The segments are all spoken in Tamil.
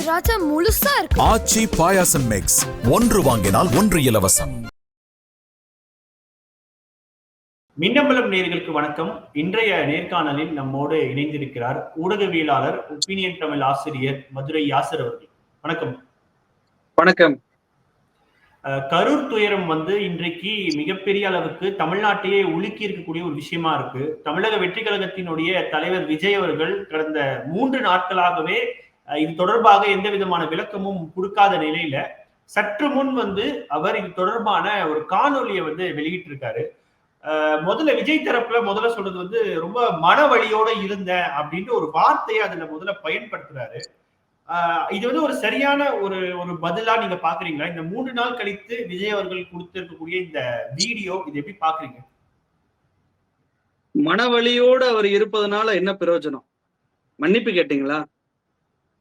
திராட்சை முழுசா இருக்கு. ஆச்சி பாயாசம் மிக்ஸ் ஒன்று வாங்கினால் ஒன்று இலவசம். மின்னம்பலம் நேயர்களுக்கு வணக்கம். இன்றைய நேர்காணலில் நம்மோடு இணைந்திருக்கிறார் ஊடகவியலாளர் ஒப்பீனியன் தமிழ் ஆசிரியர் மதுரை யாசர் அவர்கள். வணக்கம். வணக்கம். கரூர் துயரம் வந்து இன்றைக்கு மிகப்பெரிய அளவுக்கு தமிழ்நாட்டையே உலுக்கி இருக்கக்கூடிய ஒரு விஷயமா இருக்கு. தமிழக வெற்றி கழகத்தினுடைய தலைவர் விஜய் அவர்கள் கடந்த மூன்று நாட்களாகவே இது தொடர்பாக எந்த விதமான விளக்கமும் கொடுக்காத நிலையில சற்று முன் வந்து அவர் இது தொடர்பான ஒரு காணொலியை வந்து வெளியிட்டிருக்காரு. முதல்ல விஜய் தரப்புல முதல்ல சொல்றது வந்து ரொம்ப மன வழியோட இருந்த அப்படின்ற ஒரு வார்த்தையை அதுல முதல்ல பயன்படுத்துறாரு. ஆஹ் இது வந்து ஒரு சரியான ஒரு ஒரு பதிலா நீங்க பாக்குறீங்களா? இந்த மூன்று நாள் கழித்து விஜய் அவர்கள் கொடுத்திருக்கக்கூடிய இந்த வீடியோ இது எப்படி பாக்குறீங்க? மனவழியோடு அவர் இருப்பதனால என்ன பிரயோஜனம்? மன்னிப்பு கேட்டீங்களா?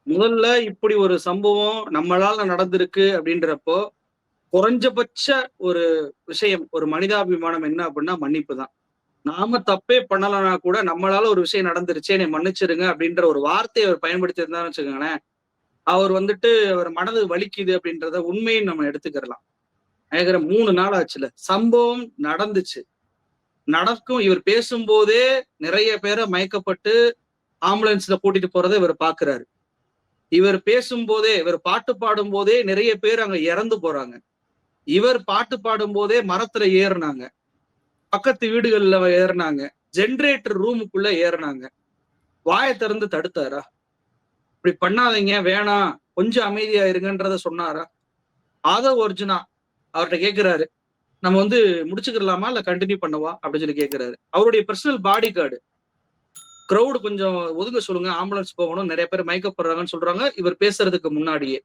முதல்ல இப்படி ஒரு சம்பவம் நம்மளால நடந்திருக்கு அப்படின்றப்போ குறைஞ்சபட்ச ஒரு விஷயம் ஒரு மனிதாபிமானம் என்ன அப்படின்னா மன்னிப்பு தான். நாம தப்பே பண்ணலன்னா கூட நம்மளால ஒரு விஷயம் நடந்துருச்சே என்னை மன்னிச்சிருங்க அப்படின்ற ஒரு வார்த்தையை அவர் பயன்படுத்தி இருந்தாருன்னு வச்சுக்கோங்களேன். அவர் வந்துட்டு அவர் மனது வலிக்குது அப்படின்றத உண்மையும் நம்ம எடுத்துக்கிறலாம். ஏகிற மூணு நாள் ஆச்சுல. சம்பவம் நடந்துச்சு. நடக்கும் இவர் பேசும்போதே நிறைய பேரை மயக்கப்பட்டு ஆம்புலன்ஸ்ல கூட்டிட்டு போறதை இவர் பாக்குறாரு. இவர் பேசும்போதே இவர் பாட்டு பாடும் போதே நிறைய பேர் அங்க இறந்து போறாங்க. இவர் பாட்டு பாடும் போதே மரத்துல ஏறினாங்க. பக்கத்து வீடுகள்ல ஏறினாங்க. ஜென்ரேட்டர் ரூமுக்குள்ள ஏறினாங்க. வாயை திறந்து தடுத்தாரா? இப்படி பண்ணாதீங்க வேணாம் கொஞ்சம் அமைதியா இருங்கன்றத சொன்னாரா? ஆதவ் அர்ஜுனா அவர்கிட்ட கேட்கிறாரு நம்ம வந்து முடிச்சுக்கலாமா இல்ல கண்டினியூ பண்ணவா? அப்படின்னு சொல்லி கேட்கிறாரு அவருடைய பர்சனல் பாடி கார்டு க்ரௌடு கொஞ்சம் ஒதுங்க சொல்லுங்க ஆம்புலன்ஸ் போகணும் நிறைய பேர் மயக்கப்படுறாங்கன்னு சொல்றாங்க. இவர் பேசுறதுக்கு முன்னாடியே.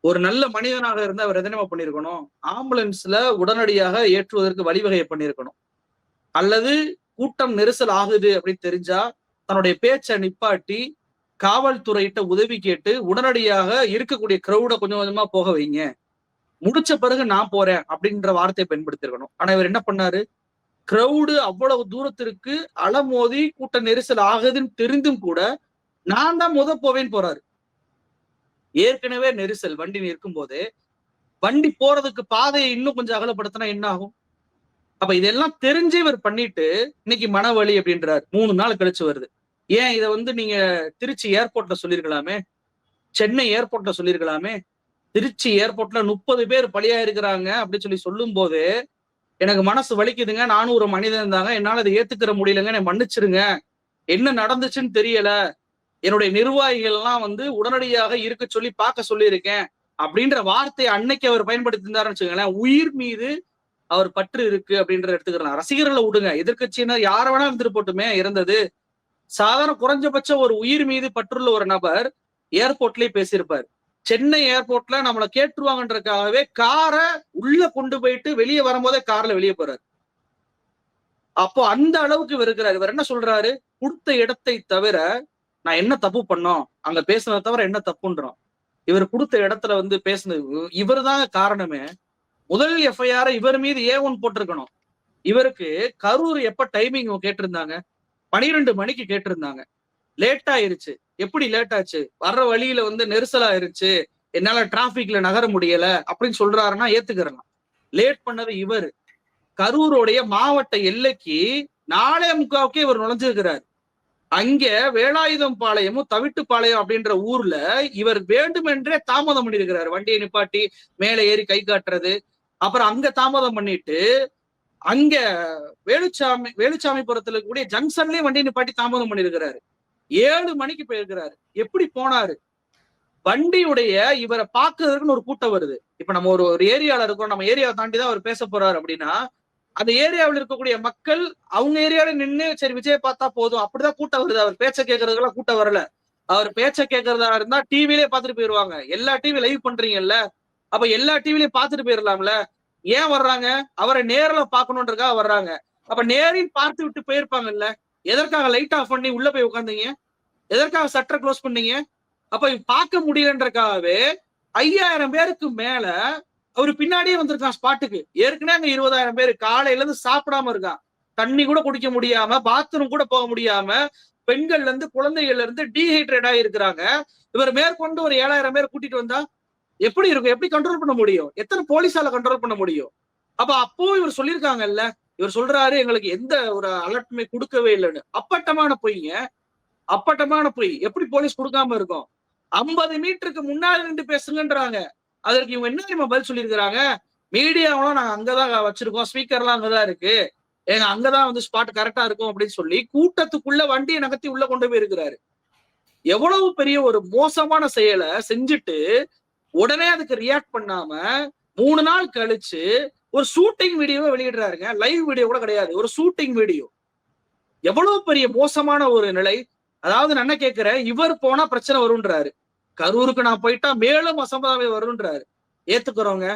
ஒரு நல்ல மனிதனாக இருந்தா அவர் எதனமா பண்ணிருக்கணும் ஆம்புலன்ஸ்ல உடனடியாக ஏற்றுவதற்கு வழிவகையை பண்ணிருக்கணும் அல்லது கூட்டம் நெரிசல் ஆகுது அப்படின்னு தெரிஞ்சா தன்னுடைய பேச்சை நிப்பாட்டி காவல்துறையிட்ட உதவி கேட்டு உடனடியாக இருக்கக்கூடிய க்ரௌட கொஞ்சம் கொஞ்சமா போக வைங்க. முடிச்ச பிறகு நான் போறேன் அப்படின்ற வார்த்தையை பயன்படுத்திருக்கணும் ஆனா இவர் என்ன பண்ணாரு? கிரௌடு அவ்வளவு தூரத்திற்கு அலமோதி கூட்ட நெரிசல் ஆகுதுன்னு தெரிந்தும் கூட நான் தான் முத போவேன்னு போறாரு. ஏற்கனவே நெரிசல் வண்டி நிற்கும் போதே. வண்டி போறதுக்கு பாதையை இன்னும் கொஞ்சம் அகலப்படுத்தினா என்ன ஆகும்? அப்ப இதெல்லாம் தெரிஞ்சு இவர் பண்ணிட்டு இன்னைக்கு மனவழி அப்படின்றாரு. மூணு நாள் கழிச்சு வருது. ஏன் இதை வந்து நீங்க திருச்சி ஏர்போர்ட்ல சொல்லியிருக்கலாமே? சென்னை ஏர்போர்ட்ல சொல்லியிருக்கலாமே? திருச்சி ஏர்போர்ட்ல முப்பது பேர் பலியா இருக்கிறாங்க அப்படின்னு சொல்லி சொல்லும் போது எனக்கு மனசு வலிக்குதுங்க நானும் ஒரு மனிதன் தாங்க. என்னால அதை ஏத்துக்கிற முடியலங்க என்னை மன்னிச்சிருங்க. என்ன நடந்துச்சுன்னு தெரியல. என்னுடைய நிர்வாகிகள் எல்லாம் வந்து உடனடியாக இருக்க சொல்லி பார்க்க சொல்லியிருக்கேன். அப்படின்ற வார்த்தையை அன்னைக்கு அவர் பயன்படுத்தி இருந்தாருன்னு வச்சுக்கோங்களேன் உயிர் மீது அவர் பற்று இருக்கு அப்படின்றத எடுத்துக்கலாம் ரசிகர்களை விடுங்க. எதிர்கட்சியினர் யார வேணா இருந்துட்டு போட்டுமே இருந்தது சாதாரண குறைஞ்சபட்சம் ஒரு உயிர் மீது பற்றுள்ள ஒரு நபர் ஏர்போர்ட்லயே பேசியிருப்பார். சென்னை ஏர்போர்ட்ல நம்மளை கேட்டுருவாங்கன்றதுக்காகவே காரை உள்ள கொண்டு போயிட்டு வெளியே வரும்போதே கார்ல வெளியே போறாரு. அப்போ அந்த அளவுக்கு இவர் இருக்கிறார் இவர் என்ன சொல்றாரு? கொடுத்த இடத்தை தவிர நான் என்ன தப்பு பண்ணோம்? அங்க பேசுனதை தவிர என்ன தப்புன்றோம்? இவர் கொடுத்த இடத்துல வந்து பேசுனது இவர் தான் காரணமே. முதல் எஃப்ஐஆர் இவர் மீது ஏ ஒன் போட்டிருக்கணும். இவருக்கு கரூர் எப்ப டைமிங் கேட்டிருந்தாங்க? பனிரெண்டு மணிக்கு கேட்டிருந்தாங்க. லேட் ஆயிருச்சு. எப்படி லேட் ஆச்சு? வர்ற வழியில வந்து நெரிசல் ஆயிருச்சு. என்னால டிராபிக்ல நகர முடியல அப்படின்னு சொல்றாருன்னா ஏத்துக்கிறலாம் லேட் பண்ணது இவர். கரூருடைய மாவட்ட எல்லைக்கு நாளே முக்காவுக்கே இவர் நுழைஞ்சிருக்கிறார். அங்க வேலாயுதம் பாளையமும் தவிட்டுப்பாளையம் அப்படின்ற ஊர்ல இவர் வேண்டுமென்றே தாமதம் பண்ணியிருக்கிறார். வண்டியை நிப்பாட்டி மேலே ஏறி கை காட்டுறது. அப்புறம் அங்க தாமதம் பண்ணிட்டு அங்க வேலுச்சாமி வேலுச்சாமிபுரத்துல கூடிய ஜங்ஷன்லயே வண்டியை நிப்பாட்டி தாமதம் பண்ணியிருக்கிறாரு. ஏழு மணிக்கு போயிருக்கிறாரு. எப்படி போனாரு? வண்டியுடைய இவரை பாக்குறதுக்குன்னு ஒரு கூட்டம் வருது. இப்ப நம்ம ஒரு ஒரு ஏரியால இருக்கோம் நம்ம ஏரியாவை தாண்டி தான் அவர் பேச போறாரு அப்படின்னா அந்த ஏரியாவில் இருக்கக்கூடிய மக்கள் அவங்க ஏரியால நின்று சரி விஜய் பார்த்தா போதும். அப்படிதான் கூட்டம் வருது. அவர் பேச்ச கேட்கறதுக்கெல்லாம் கூட்டம் வரல. அவர் பேச்ச கேட்கறதா இருந்தா டிவிலே பார்த்துட்டு போயிருவாங்க. எல்லா டிவி லைவ் பண்றீங்கல்ல? அப்ப எல்லா டிவிலையும் பாத்துட்டு போயிடலாம்ல ஏன் வர்றாங்க? அவரை நேர்ல பார்க்கணுன்றதுக்காக வர்றாங்க. அப்ப நேரில் பார்த்து விட்டு போயிருப்பாங்கல்ல? எதற்காக லைட் ஆஃப் பண்ணி உள்ள போய் உட்காந்தீங்க எதற்காக சட்டரை க்ளோஸ் பண்ணீங்க? அப்ப பார்க்க முடியலன்றக்காகவே ஐயாயிரம் பேருக்கு மேல அவரு பின்னாடியே வந்திருக்கான் ஸ்பாட்டுக்கு ஏற்கனவே அங்க இருபதாயிரம் பேர் காலையில இருந்து சாப்பிடாம இருக்கான். தண்ணி கூட குடிக்க முடியாம பாத்ரூம் கூட போக முடியாம பெண்கள்ல இருந்து குழந்தைகள்ல இருந்து டீஹைட்ரேட் ஆகி இருக்கிறாங்க. இவர் மேற்கொண்டு ஒரு ஏழாயிரம் பேர் கூட்டிட்டு வந்தா எப்படி இருக்கும்? எப்படி கண்ட்ரோல் பண்ண முடியும்? எத்தனை போலீஸால கண்ட்ரோல் பண்ண முடியும்? அப்ப அப்போ இவர் சொல்லியிருக்காங்கல்ல இவர் சொல்றாரு எங்களுக்கு எந்த ஒரு அலர்ட்டுமே கொடுக்கவே இல்லைன்னு. அப்பட்டமான பொய்ங்க. அப்பட்டமான பொய். எப்படி போலீஸ் கொடுக்காம இருக்கும்? ஐம்பது மீட்டருக்கு முன்னாடி நின்று பேசுங்கன்றாங்க. அதற்கு இவங்க என்ன தெரியுமா பதில் சொல்லியிருக்கிறாங்க? மீடியாவெல்லாம் நாங்க அங்கதான் வச்சிருக்கோம். ஸ்பீக்கர்லாம் அங்கதான் இருக்கு. ஏங்க அங்கதான் வந்து ஸ்பாட் கரெக்டா இருக்கும் அப்படின்னு சொல்லி கூட்டத்துக்குள்ள வண்டியை நகர்த்தி உள்ள கொண்டு போய் இருக்கிறாரு. எவ்வளவு பெரிய ஒரு மோசமான செயலை செஞ்சுட்டு உடனே அதுக்கு ரியாக்ட் பண்ணாம மூணு நாள் கழிச்சு ஒரு ஷூட்டிங் வீடியோவை வெளியிடுறாருங்க. லைவ் வீடியோ கூட கிடையாது. ஒரு ஷூட்டிங் வீடியோ எவ்வளவு பெரிய மோசமான ஒரு நிலை. அதாவது நான் என்ன கேட்கிறேன் இவர் போனா பிரச்சனை வரும்ன்றாரு. கரூருக்கு நான் போயிட்டா மேலும் அசம்பாவே வரும்ன்றாரு. ஏத்துக்கிறவங்க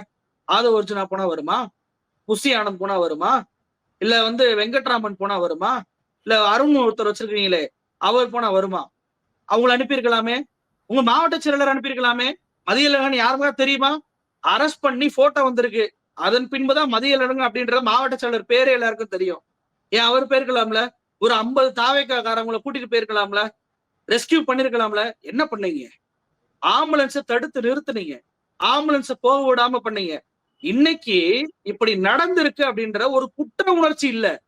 ஆதவ அர்ஜுனா போனா வருமா? புசி ஆனந்த் போனா வருமா? இல்ல வந்து வெங்கட்ராமன் போனா வருமா? இல்ல அருண் ஒருத்தர் வச்சிருக்கீங்களே அவர் போனா வருமா? அவங்கள அனுப்பியிருக்கலாமே? உங்க மாவட்ட செயலர் அனுப்பியிருக்கலாமே? மதியழகன் யாருக்கா தெரியுமா? அரெஸ்ட் பண்ணி போட்டோ வந்திருக்கு. அதன் பின்புதான் மதியழகன் அப்படின்ற மாவட்ட செயலர் பேரே எல்லாருக்கும் தெரியும். ஏன் அவர் பேருக்கலாம்ல ஒரு ஐம்பது தாவைக்காரங்களை கூட்டிட்டு போயிருக்கலாம்ல? ரெஸ்கியூ பண்ணிருக்கலாம்ல? என்ன பண்ணீங்க? ஆம்புலன்ஸை தடுத்து நிறுத்துனீங்க. ஆம்புலன்ஸை போக விடாம பண்ணீங்க. இன்னைக்கு இப்படி நடந்திருக்கு அப்படின்ற ஒரு குற்ற உணர்ச்சி இல்ல.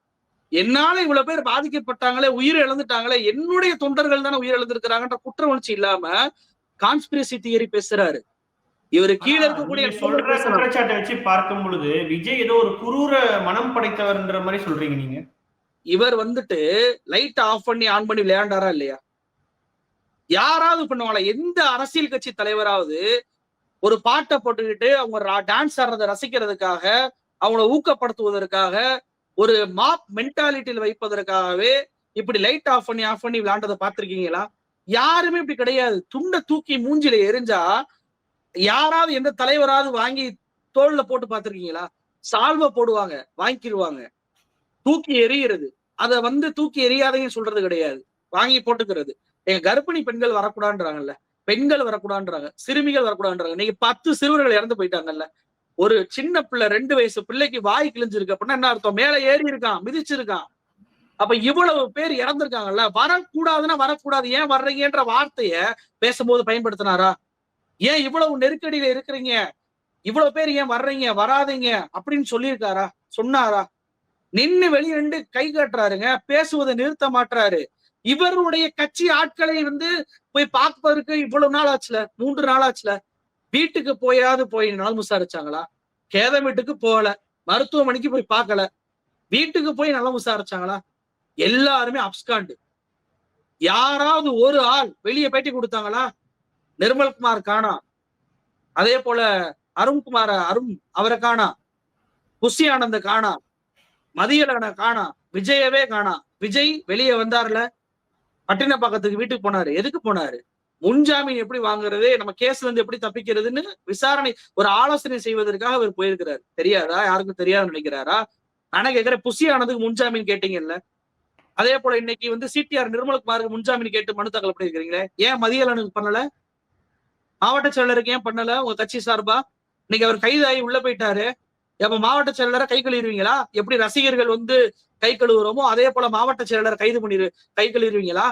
என்னால இவ்வளவு பேர் பாதிக்கப்பட்டாங்களே உயிர் இழந்துட்டாங்களே என்னுடைய தொண்டர்கள் தானே உயிர் இழந்திருக்கிறாங்கன்ற குற்ற உணர்ச்சி இல்லாம கான்ஸ்பிரசி தியரி பேசுறாரு. இவரு கீழே இருக்கக்கூடிய சொல்ற குற்றச்சாட்டை வச்சு பார்க்கும் பொழுது விஜய் ஏதோ ஒரு குரூர மனம் படைத்தவர்ன்ற மாதிரி சொல்றீங்க நீங்க. இவர் வந்துட்டு லைட் ஆஃப் பண்ணி ஆன் பண்ணி விளையாண்டாரா இல்லையா? யாராவது பண்ணுவாங்களா? எந்த அரசியல் கட்சி தலைவராவது ஒரு பாட்டை போட்டுக்கிட்டு அவங்க டான்ஸ் ஆடுறதை ரசிக்கிறதுக்காக அவங்கள ஊக்கப்படுத்துவதற்காக ஒரு மாப் மென்டாலிட்டியில் வைப்பதற்காகவே இப்படி லைட் ஆஃப் பண்ணி ஆஃப் பண்ணி விளையாண்டதை பார்த்திருக்கீங்களா? யாருமே இப்படி கிடையாது. துண்டை தூக்கி மூஞ்சில எரிஞ்சா யாராவது எந்த தலைவராவது வாங்கி தோல்ல போட்டு பார்த்திருக்கீங்களா? சால்வை போடுவாங்க வாங்கிக்கிடுவாங்க தூக்கி எறிகிறது. அதை வந்து தூக்கி எறியாதையும் சொல்றது கிடையாது. வாங்கி போட்டுக்கிறது. எங்க கர்ப்பிணி பெண்கள் வரக்கூடாதுன்றாங்கல்ல. பெண்கள் வரக்கூடாதுன்றாங்க. சிறுமிகள் வரக்கூடாதுன்றாங்க. நீங்க பத்து சிறுவர்கள் இறந்து போயிட்டாங்கல்ல. ஒரு சின்ன பிள்ளை ரெண்டு வயசு பிள்ளைக்கு வாய் கிழிஞ்சிருக்கு அப்படின்னா என்ன அர்த்தம்? மேல ஏறி இருக்கான் மிதிச்சிருக்கான். அப்ப இவ்வளவு பேர் இறந்திருக்காங்கல்ல. வரக்கூடாதுன்னா வரக்கூடாது. ஏன் வர்றீங்கன்ற வார்த்தைய பேசும்போது பயன்படுத்தினாரா? ஏன் இவ்வளவு நெருக்கடியில இருக்கிறீங்க? இவ்வளவு பேர் ஏன் வர்றீங்க? வராதீங்க அப்படின்னு சொல்லியிருக்காரா? சொன்னாரா? நின்னு வெளியிருந்து கை காட்டுறாருங்க பேசுவதை நிறுத்த மாட்டுறாரு இவருடைய கட்சி ஆட்களை வந்து போய் பார்ப்பதற்கு இவ்வளவு நாள் ஆச்சுல? மூன்று நாள் ஆச்சுல? வீட்டுக்கு போயாவது போய் நலம் விசாரிச்சாங்களா? கேதம் வீட்டுக்கு போகல. மருத்துவமனைக்கு போய் பார்க்கல. வீட்டுக்கு போய் நல்லா விசாரிச்சாங்களா? எல்லாருமே அப்ஸ்காண்டு. யாராவது ஒரு ஆள் வெளியே பேட்டி கொடுத்தாங்களா? நிர்மல்குமார் காணா. அதே போல அருண்குமார அருண் அவரை காணா. குஷி ஆனந்த காணா. மதியழகனை காணா விஜயவே காணா. விஜய் வெளியே வந்தார்ல பட்டினப்பாக்கத்துக்கு வீட்டுக்கு போனாரு. எதுக்கு போனாரு? முன்ஜாமீன் எப்படி வாங்குறது? நம்ம கேஸ்ல இருந்து எப்படி தப்பிக்கிறதுன்னு விசாரணை ஒரு ஆலோசனை செய்வதற்காக அவர் போயிருக்கிறாரு. தெரியாதா? யாருக்கும் தெரியாதுன்னு நினைக்கிறாரா? ஆனா கேக்குறேன் புசி ஆனதுக்கு முன்ஜாமீன் கேட்டீங்கல்ல. அதே போல இன்னைக்கு வந்து சிடிஆர் நிர்மலகுமாருக்கு முன்ஜாமீன் கேட்டு மனு தாக்கல் பண்ணிருக்கிறீங்களே ஏன் மதியலனுக்கு பண்ணல? மாவட்ட செயலருக்கு ஏன் பண்ணல? உங்க கட்சி சார்பா? இன்னைக்கு அவர் கைதாகி உள்ள போயிட்டாரு. அப்ப மாவட்ட செயலரை கை கழுவிடுவீங்களா? எப்படி ரசிகர்கள் வந்து கை கழுவுறோமோ அதே போல மாவட்ட செயலரை கைது பண்ணிடு கை கழுவிடுவீங்களா?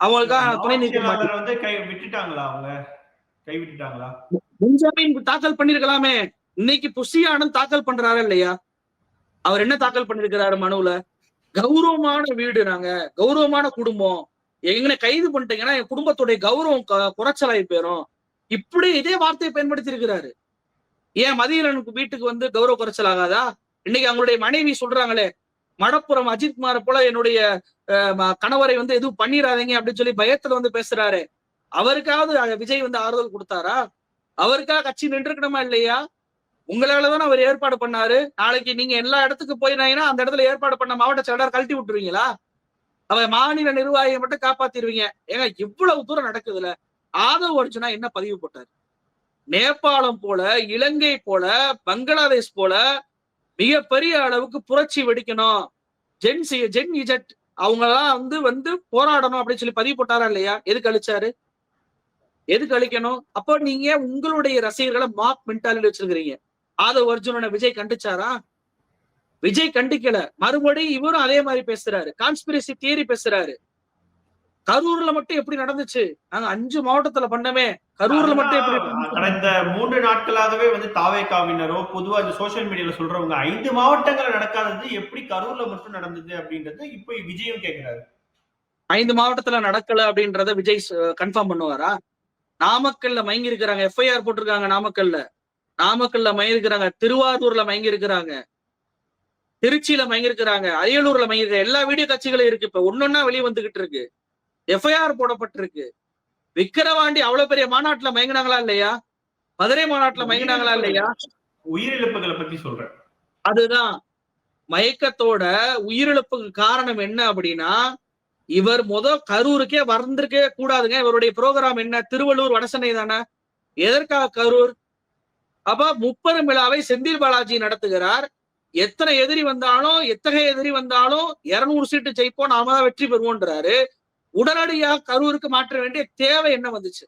அவங்களுக்காக துணை நீக்க மாட்டீங்க. வந்து கை விட்டுட்டாங்களா அவங்க? கை விட்டுட்டாங்களா? முன்ஜாமீன் தாக்கல் பண்ணிருக்கலாமே. இன்னைக்கு புஷி ஆனந்த் தாக்கல் பண்றாரா இல்லையா? அவர் என்ன தாக்கல் பண்ணிருக்கிறாரு மனுவுல? கௌரவமான வீடு நாங்க கௌரவமான குடும்பம். எங்களை கைது பண்ணிட்டீங்கன்னா என் குடும்பத்துடைய கௌரவம் குறைச்சலாகி போயிரும். இப்படி இதே வார்த்தையை பயன்படுத்தி இருக்கிறாரு ஏன் மதியனுக்கு வீட்டுக்கு வந்து கௌரவ குறைச்சல் ஆகாதா? இன்னைக்கு அவங்களுடைய மனைவி சொல்றாங்களே மடப்புறம் அஜித் குமாரை போல என்னுடைய அஹ், கணவரை வந்து எதுவும் பண்ணிடாதீங்க அப்படின்னு சொல்லி பயத்துல வந்து பேசுறாரு. அவருக்காவது விஜய் வந்து ஆறுதல் கொடுத்தாரா? அவருக்காக கட்சி நின்றுக்கணுமா இல்லையா? உங்களாலதான அவர் ஏற்பாடு பண்ணாரு. நாளைக்கு நீங்க எல்லா இடத்துக்கு போயினாங்கன்னா அந்த இடத்துல ஏற்பாடு பண்ண மாவட்ட செயலாளர் கழட்டி விட்டுருவீங்களா? அவர் மாநில நிர்வாகியை மட்டும் காப்பாத்திருவீங்க. ஏங்க இவ்வளவு தூரம் நடக்குதுல. ஆதவ் அர்ஜுனா என்ன பதிவு போட்டாரு? நேபாளம் போல இலங்கை போல பங்களாதேஷ் போல மிகப்பெரிய அளவுக்கு புரட்சி வெடிக்கணும். ஜென் சி ஜென் இஜெட் அவங்கெல்லாம் வந்து வந்து போராடணும் அப்படின்னு சொல்லி பதிவு போட்டாரா இல்லையா? எதுக்கு அழிச்சாரு? எதுக்கு அழிக்கணும்? அப்போ நீங்க உங்களுடைய ரசிகர்களை மாப் மென்டாலிட்டி வச்சிருக்கிறீங்க. ஆதவ் அர்ஜுனனை விஜய் கண்டிச்சாரா? விஜய் கண்டிக்கல. மறுபடியும் இவரும் அதே மாதிரி பேசுறாரு. கான்ஸ்பிரசி தியரி பேசுறாரு. கரூர்ல மட்டும் எப்படி நடந்துச்சு? நாங்க அஞ்சு மாவட்டத்துல பண்ணமே. கரூர்ல மட்டும் எப்படி கடந்த மூன்று நாட்களாகவே வந்து தாவேக்காவினரோ பொதுவா இந்த சோசியல் மீடியால சொல்றவங்க ஐந்து மாவட்டங்கள்ல நடக்காதது எப்படி கரூர்ல மட்டும் நடந்தது அப்படின்றது இப்ப விஜயும் கேக்குறாரு. ஐந்து மாவட்டத்துல நடக்கல அப்படின்றத விஜய் கன்ஃபார்ம் பண்ணுவாரா? நாமக்கல்ல மயங்கி இருக்கிறாங்க எஃப்ஐஆர் போட்டிருக்காங்க நாமக்கல்ல. நாமக்கல்ல மயங்கி இருக்கிறாங்க திருவாரூர்ல மயங்கி இருக்கிறாங்க திருச்சியில மயங்கி இருக்கிறாங்க அரியலூர்ல மயங்கி எல்லா வீடியோ கட்சிகளும் இருக்கு. இப்ப ஒன்னொன்னா வெளியே வந்துகிட்டு இருக்கு. எஃப்ஐஆர் போடப்பட்டிருக்கு. விக்கிரவாண்டி அவ்வளவு பெரிய மாநாட்டுல மயங்கினாங்களா இல்லையா? மதுரை மாநாட்டுல மயங்கினாங்களா இல்லையா? உயிரிழப்புகளை பத்தி சொல்றேன். அதுதான். மயக்கத்தோட உயிரிழப்புக்கு காரணம் என்ன அப்படின்னா இவர் முத கரூருக்கே வந்திருக்கவே கூடாதுங்க. இவருடைய ப்ரோக்ராம் என்ன? திருவள்ளூர் வடசென்னை தானே? எதற்காக கரூர்? அப்ப முப்பெரும் விழாவை செந்தில் பாலாஜி நடத்துகிறார். எத்தனை எதிரி வந்தாலும் எத்தகைய எதிரி வந்தாலும் இருநூறு சீட்டு ஜெயிப்போம் நாம தான் வெற்றி பெறுவோன்றாரு உடனடியா கரூருக்கு மாற்ற வேண்டிய தேவை என்ன வந்துச்சு?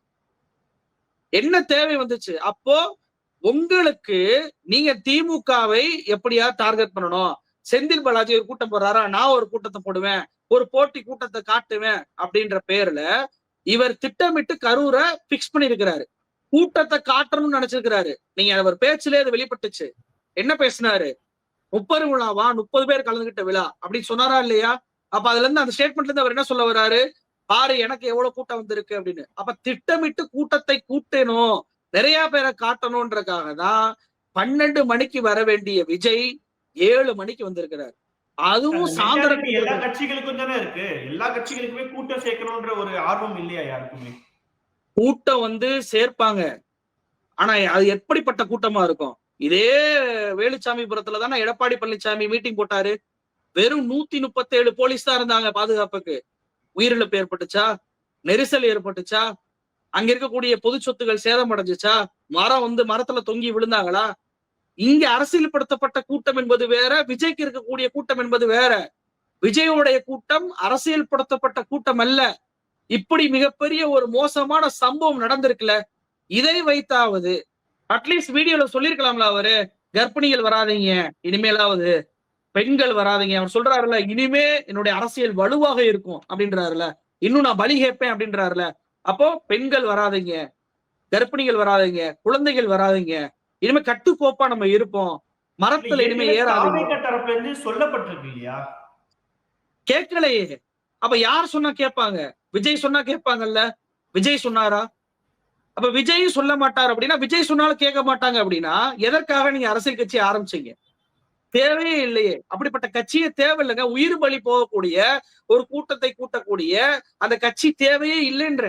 என்ன தேவை வந்துச்சு? அப்போ உங்களுக்கு நீங்க திமுகவை எப்படியா டார்கெட் பண்ணணும்? செந்தில் பாலாஜி ஒரு கூட்டம் போடுறாரா? நான் ஒரு கூட்டத்தை போடுவேன். ஒரு போட்டி கூட்டத்தை காட்டுவேன் அப்படின்ற பேர்ல இவர் திட்டமிட்டு கரூரை பிக்ஸ் பண்ணிருக்கிறாரு கூட்டத்தை காட்டணும்னு நினைச்சிருக்கிறாரு. நீங்க அவர் பேச்சுல அது வெளிப்பட்டுச்சு. என்ன பேசினாரு? முப்பது விழாவா? முப்பது பேர் கலந்துகிட்ட விழா அப்படின்னு சொன்னாரா இல்லையா? அப்ப அதுல இருந்து அந்த ஸ்டேட்மெண்ட்ல இருந்து அவர் என்ன சொல்ல வர்றாரு? பாரு எனக்கு எவ்வளவு கூட்டம் வந்திருக்கு அப்படின்னு. அப்ப திட்டமிட்டு கூட்டத்தை கூட்டணும் நிறைய பேரை காட்டணும்ன்றக்காக தான் பன்னெண்டு மணிக்கு வர வேண்டிய விஜய் ஏழு மணிக்கு வந்திருக்கிறார். அதுவும் சாயந்தரம் எல்லா கட்சிகளுக்கும் தானே இருக்கு. எல்லா கட்சிகளுக்குமே கூட்டம் சேர்க்கணும்ன்ற ஒரு ஆர்வம் இல்லையா யாருக்குமே? கூட்டம் வந்து சேர்ப்பாங்க. ஆனா அது எப்படிப்பட்ட கூட்டமா இருக்கும்? இதே வேலுச்சாமிபுரத்துல தானே எடப்பாடி பழனிசாமி மீட்டிங் போட்டாரு. வெறும் நூத்தி முப்பத்தி ஏழு போலீஸ் தான் இருந்தாங்க பாதுகாப்புக்கு. உயிரிழப்பு ஏற்பட்டுச்சா? நெரிசல் ஏற்பட்டுச்சா? அங்க இருக்கக்கூடிய பொது சொத்துகள் சேதம் அடைஞ்சுச்சா? மரம் வந்து மரத்துல தொங்கி விழுந்தாங்களா? இங்க அரசியல்படுத்தப்பட்ட கூட்டம் என்பது வேற விஜய்க்கு இருக்கக்கூடிய கூட்டம் என்பது வேற. விஜயோடைய கூட்டம் அரசியல்படுத்தப்பட்ட கூட்டம் அல்ல. இப்படி மிகப்பெரிய ஒரு மோசமான சம்பவம் நடந்திருக்குல்ல இதை வைத்தாவது அட்லீஸ்ட் வீடியோல சொல்லிருக்கலாம்ல அவரு கர்ப்பிணிகள் வராதீங்க இனிமேலாவது. பெண்கள் வராதீங்க. அவர் சொல்றாருல இனிமே என்னுடைய அரசியல் வலுவாக இருக்கும் அப்படின்றாருல இன்னும் நான் பலி கேட்பேன் அப்படின்றாருல அப்போ பெண்கள் வராதீங்க. கர்ப்பிணிகள் வராதீங்க. குழந்தைகள் வராதீங்க. இனிமே கட்டுக்கோப்பா நம்ம இருப்போம். மரத்துல இனிமே ஏறாதீங்க. தரப்புல இருந்து சொல்லப்பட்டிருக்கு இல்லையா? கேட்கலையே. அப்ப யார் சொன்னா கேட்பாங்க? விஜய் சொன்னா கேட்பாங்கல்ல. விஜய் சொன்னாரா? அப்ப விஜய் சொல்ல மாட்டார் அப்படின்னா விஜய் சொன்னாலும் கேட்க மாட்டாங்க அப்படின்னா எதற்காக நீங்க அரசியல் கட்சி ஆரம்பிச்சீங்க? தேவையே இல்லையே. அப்படிப்பட்ட கட்சியே தேவையில்லைங்க. உயிர் பலி போகக்கூடிய ஒரு கூட்டத்தை கூட்டக்கூடிய அந்த கட்சி தேவையே இல்லைன்ற.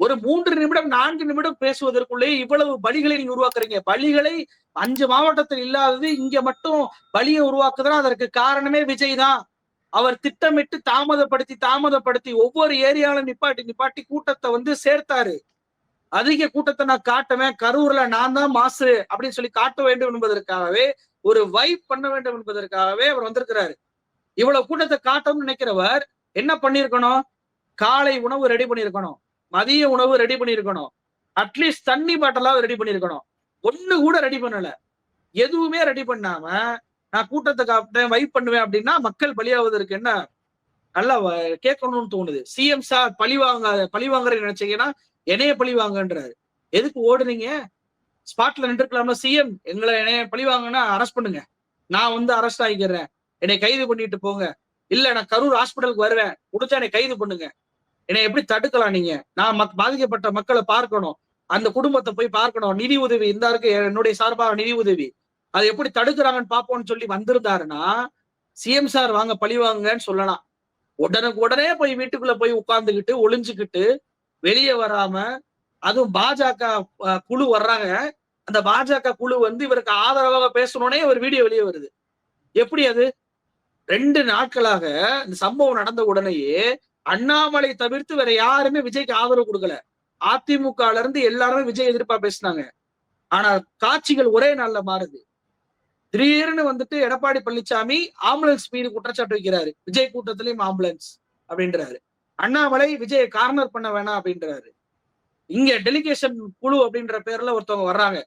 ஒரு மூன்று நிமிடம் நான்கு நிமிடம் பேசுவதற்குள்ளே இவ்வளவு பலிகளை நீங்க உருவாக்குறீங்க. பலிகளை அஞ்சு மாவட்டத்தில் இல்லாதது இங்க மட்டும் பலியை உருவாக்குதுன்னா அதற்கு காரணமே விஜய் தான். அவர் திட்டமிட்டு தாமதப்படுத்தி தாமதப்படுத்தி ஒவ்வொரு ஏரியால நிப்பாட்டி நிப்பாட்டி கூட்டத்தை வந்து சேர்த்தாரு. அதிக கூட்டத்தை நான் காட்டுவேன். கரூர்ல நான் தான் மாசு அப்படின்னு சொல்லி காட்ட வேண்டும் என்பதற்காகவே ஒரு வைப் பண்ண வேண்டும் என்பதற்காகவே அவர் வந்திருக்கிறாரு. இவ்வளவு கூட்டத்தை காட்டணும்னு நினைக்கிறவர் என்ன பண்ணிருக்கணும் காலை உணவு ரெடி பண்ணிருக்கணும் மதிய உணவு ரெடி பண்ணிருக்கணும் அட்லீஸ்ட் தண்ணி பாட்டெல்லாம் ரெடி பண்ணிருக்கணும் ஒண்ணு கூட ரெடி பண்ணல. எதுவுமே ரெடி பண்ணாம நான் கூட்டத்தை காப்பிட்டேன் வைப் பண்ணுவேன் அப்படின்னா மக்கள் பலியாவதற்கு என்ன? நல்லா கேட்கணும்னு தோணுது. சிஎம் சார் பழி வாங்க பழி வாங்குறேன்னு நினைச்சீங்கன்னா என்னைய பழி வாங்கன்றாரு. எதுக்கு ஓடுனீங்க ஸ்பாட்ல நின்றுக்கலாம்ல சிஎம் எங்களை என்னைய பழிவாங்கன்னா அரெஸ்ட் பண்ணுங்க. நான் வந்து அரெஸ்ட் ஆகிக்கிறேன் என்னை கைது பண்ணிட்டு போங்க. இல்ல நான் கரூர் ஹாஸ்பிட்டலுக்கு வருவேன். முடிஞ்சா என்னை கைது பண்ணுங்க. என்னை எப்படி தடுக்கலாம் நீங்க? நான் மக்- பாதிக்கப்பட்ட மக்களை பார்க்கணும். அந்த குடும்பத்தை போய் பார்க்கணும். நிதி உதவி இந்த இருக்கு என்னுடைய சார்பாக நிதி உதவி. அதை எப்படி தடுக்கிறாங்கன்னு பாப்போம்னு சொல்லி வந்திருந்தாருன்னா சிஎம் சார் வாங்க பழி வாங்குங்கன்னு சொல்லலாம். உடனுக்கு உடனே போய் வீட்டுக்குள்ள போய் உட்கார்ந்துகிட்டு ஒளிஞ்சுக்கிட்டு வெளியே வராம அதுவும் பாஜக குழு வர்றாங்க. அந்த பாஜக குழு வந்து இவருக்கு ஆதரவாக பேசணும்னே ஒரு வீடியோ வெளியே வருது. எப்படி அது? ரெண்டு நாட்களாக இந்த சம்பவம் நடந்த உடனேயே அண்ணாமலை தவிர்த்து வேற யாருமே விஜய்க்கு ஆதரவு கொடுக்கல. அதிமுகல இருந்து எல்லாருமே விஜய் எதிர்ப்பா பேசினாங்க. ஆனா காட்சிகள் ஒரே நாள்ல மாறுது. திடீர்னு வந்துட்டு எடப்பாடி பழனிசாமி ஆம்புலன்ஸ் மீது குற்றச்சாட்டு வைக்கிறாரு. விஜய் கூட்டத்திலயும் ஆம்புலன்ஸ் அப்படின்றாரு. அண்ணாமலை விஜயை கார்னர் பண்ண வேணாம் அப்படின்றாரு. இங்க டெலிகேஷன் குழு அப்படின்ற பேர்ல ஒருத்தவங்க வர்றாங்க.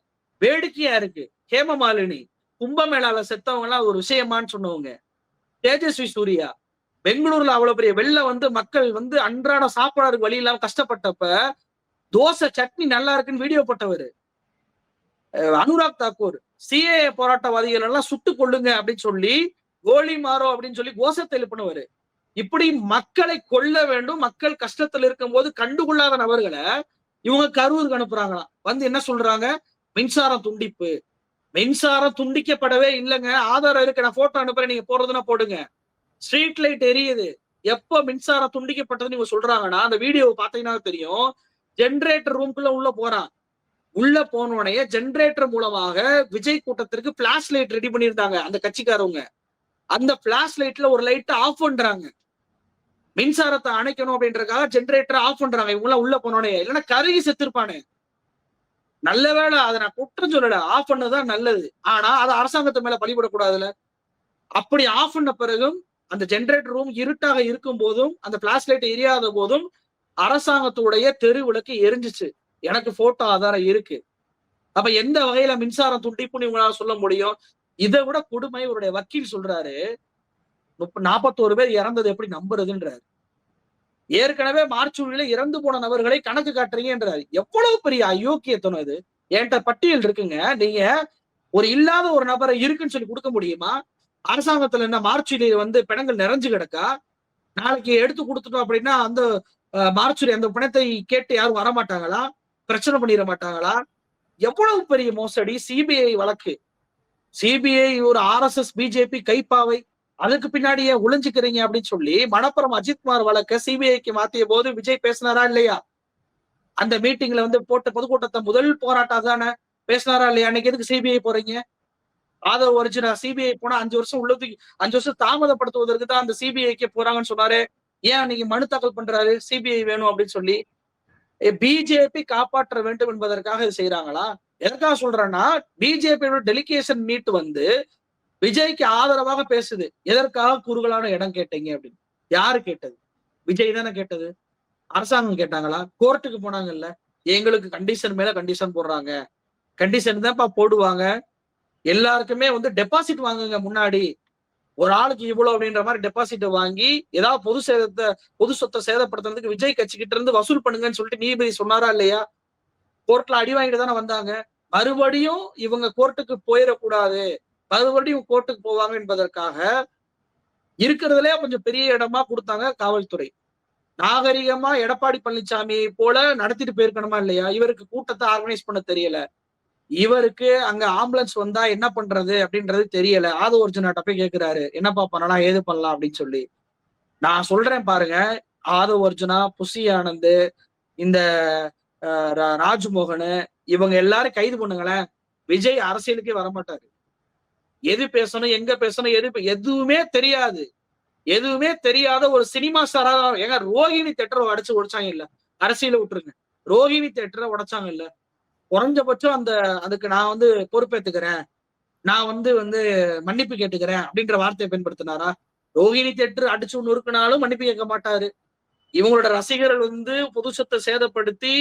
வேடிக்கையா இருக்கு. ஹேமமாலினி கும்பமேளால செத்தவங்க எல்லாம் ஒரு விஷயமான்னு சொன்னவங்க. தேஜஸ்வி சூர்யா பெங்களூர்ல அவ்வளவு பெரிய வெளில வந்து மக்கள் வந்து அன்றாட சாப்பாடு வழி இல்லாம கஷ்டப்பட்டப்ப தோசை சட்னி நல்லா இருக்குன்னு வீடியோ போட்டவர். அனுராக் தாக்கூர் சிஏ போராட்டவாதிகள் எல்லாம் சுட்டு கொள்ளுங்க அப்படின்னு சொல்லி கோலி மாறோ அப்படின்னு சொல்லி கோஷத்தை எழுப்பினவர். இப்படி மக்களை கொல்ல வேண்டும் மக்கள் கஷ்டத்துல இருக்கும்போது கண்டுகொள்ளாத நபர்களை இவங்க கரூருக்கு அனுப்புறாங்களாம். வந்து என்ன சொல்றாங்க? மின்சாரம் துண்டிப்பு. மின்சாரம் துண்டிக்கப்படவே இல்லைங்க. ஆதாரம் இருக்கு. நான் போட்டோ அனுப்புறேன். நீங்க போடுறதுன்னா போடுங்க. ஸ்ட்ரீட் லைட் எரியுது. எப்ப மின்சாரம் துண்டிக்கப்பட்டதுன்னு இவங்க சொல்றாங்கன்னா அந்த வீடியோ பாத்தீங்கன்னா தெரியும். ஜென்ரேட்டர் ரூம்குள்ள உள்ள போறான். உள்ள போனோடனே ஜென்ரேட்டர் மூலமாக விஜய் கூட்டத்திற்கு பிளாஷ் லைட் ரெடி பண்ணியிருந்தாங்க அந்த கட்சிக்காரவங்க. அந்த பிளாஷ் லைட்ல ஒரு லைட் ஆஃப் பண்றாங்க. மின்சாரத்தை அணைக்கணும் அப்படின்றதுக்காக ஜென்ரேட்டர் ஆஃப் பண்றாங்க இவங்க உள்ள போனோடனே இல்லைன்னா கருகி செத்துருப்பானே. நல்ல வேலை அதை நான் குற்றம் சொல்லல. ஆஃப் பண்ணதான் நல்லது. ஆனா அது அரசாங்கத்து மேல பழிபடக்கூடாதுல அப்படி ஆஃப் பண்ண பிறகும் அந்த ஜென்ரேட்டர் ரூம் இருட்டாக இருக்கும் போதும் அந்த பிளாஷ் லைட் எரியாத போதும் அரசாங்கத்துடைய தெரு விளக்கு எரிஞ்சிச்சு. எனக்கு போட்டோ ஆதாரம் இருக்கு. அப்ப எந்த வகையில மின்சாரம் துண்டிப்புன்னு இவங்களால சொல்ல முடியும்? இதை விட கொடுமை இவருடைய வக்கீல் சொல்றாரு. முப்ப நாற்பத்தோரு பேர் இறந்தது எப்படி நம்புறதுன்றாரு. ஏற்கனவே மார்ச் மார்ச்சூரியில இறந்து போன நபர்களை கணக்கு காட்டுறீங்கன்றாரு. எவ்வளவு பெரிய அயோக்கியத்தனம் இது. என்கிட்ட பட்டியல் இருக்குங்க. நீங்க ஒரு இல்லாத ஒரு நபரை இருக்குன்னு சொல்லி கொடுக்க முடியுமா? அரசாங்கத்துல என்ன மார்ச்சுரி வந்து பிணங்கள் நிறைஞ்சு கிடக்கா? நாளைக்கு எடுத்து கொடுத்துட்டோம் அப்படின்னா அந்த மார்ச் மார்ச்சுரி அந்த பிணத்தை கேட்டு யாரும் வரமாட்டாங்களா? பிரச்சனை பண்ணிட மாட்டாங்களா? எவ்வளவு பெரிய மோசடி. சிபிஐ வழக்கு. சிபிஐ ஒரு ஆர்எஸ்எஸ் பிஜேபி கைப்பாவை அதுக்கு பின்னாடியே ஒளிஞ்சுக்கிறீங்க அப்படின்னு சொல்லி மணப்புறம் அஜித்குமார் வழக்க சிபிஐக்கு மாத்திய போது விஜய் பேசினாரா இல்லையா? அந்த மீட்டிங்ல வந்து போட்ட பொதுக்கூட்டத்தை முதல் போராட்டம் தானே பேசினாரா இல்லையா? அன்னைக்கு எதுக்கு சிபிஐ போறீங்க? ஆதவ ஒரிஜினா சிபிஐ போனா அஞ்சு வருஷம் உள்ளதுக்கு அஞ்சு வருஷம் தாமதப்படுத்துவதற்கு தான் அந்த சிபிஐக்கு போறாங்கன்னு சொன்னாரு. ஏன் நீங்க மனு தாக்கல் பண்றாரு? சிபிஐ வேணும் அப்படின்னு சொல்லி. பிஜேபி காப்பாற்ற வேண்டும் என்பதற்காக இது செய்யறாங்களா எதற்காக சொல்றேன்னா பிஜேபியோட டெலிகேஷன் மீட் வந்து விஜய்க்கு ஆதரவாக பேசுது. எதற்காக குறுகலான இடம் கேட்டீங்க அப்படின்னு? யாரு கேட்டது? விஜய் தானே கேட்டது. அரசாங்கம் கேட்டாங்களா? கோர்ட்டுக்கு போனாங்கல்ல. எங்களுக்கு கண்டிஷன் மேல கண்டிஷன் போடுறாங்க. கண்டிஷன் தான்ப்பா போடுவாங்க. எல்லாருக்குமே வந்து டெபாசிட் வாங்குங்க முன்னாடி. ஒரு ஆளுக்கு இவ்வளவு அப்படின்ற மாதிரி டெபாசிட் வாங்கி ஏதாவது பொது சேதத்தை பொது சொத்தை சேதப்படுத்துறதுக்கு விஜய் கட்சி கிட்ட இருந்து வசூல் பண்ணுங்கன்னு சொல்லிட்டு நீதிபதி சொன்னாரா இல்லையா? கோர்ட்ல அடி வாங்கிட்டு தானே வந்தாங்க. மறுபடியும் இவங்க கோர்ட்டுக்கு போயிடக்கூடாது. மறுபடியும் கோர்ட்டுக்கு போவாங்க என்பதற்காக இருக்கிறதுல கொஞ்சம் பெரிய இடமா கொடுத்தாங்க காவல்துறை. நாகரிகமா எடப்பாடி பழனிசாமியை போல நடத்திட்டு போயிருக்கணுமா இல்லையா? இவருக்கு கூட்டத்தை ஆர்கனைஸ் பண்ண தெரியல. இவருக்கு அங்க ஆம்புலன்ஸ் வந்தா என்ன பண்றது அப்படின்றது தெரியல. ஆது ஒரிஜினாட்ட போய் கேக்குறாரு. என்னப்பா பண்ணலாம் ஏது பண்ணலாம் அப்படின்னு சொல்லி. நான் சொல்றேன் பாருங்க ஆது ஒர்ஜுனா புசி ஆனந்த் இந்த அஹ், ராஜ்மோகன் இவங்க எல்லாரும் கைது பண்ணுங்களேன். விஜய் அரசியலுக்கே வரமாட்டாரு. எது பேசணும் எங்க பேசணும் எது எதுவுமே தெரியாது. எதுவுமே தெரியாத ஒரு சினிமா ஸ்டாரா ஏங்க ரோஹிணி தேட்டரை அடிச்சு உடைச்சாங்க இல்ல? அரசியல விட்டுருங்க. ரோஹிணி தேட்டரை உடைச்சாங்க இல்ல? குறைஞ்சபட்சம் அந்த அதுக்கு நான் வந்து பொறுப்பேத்துக்கிறேன். நான் வந்து வந்து மன்னிப்பு கேட்டுக்கிறேன் அப்படின்ற வார்த்தையை பயன்படுத்தினாரா? ரோஹிணி தேட்டர் அடிச்சு நொறுக்கினாலும் மன்னிப்பு கேட்க மாட்டாரு. இவங்களோட ரசிகர்கள் வந்து பொது சொத்தை சேதப்படுத்தி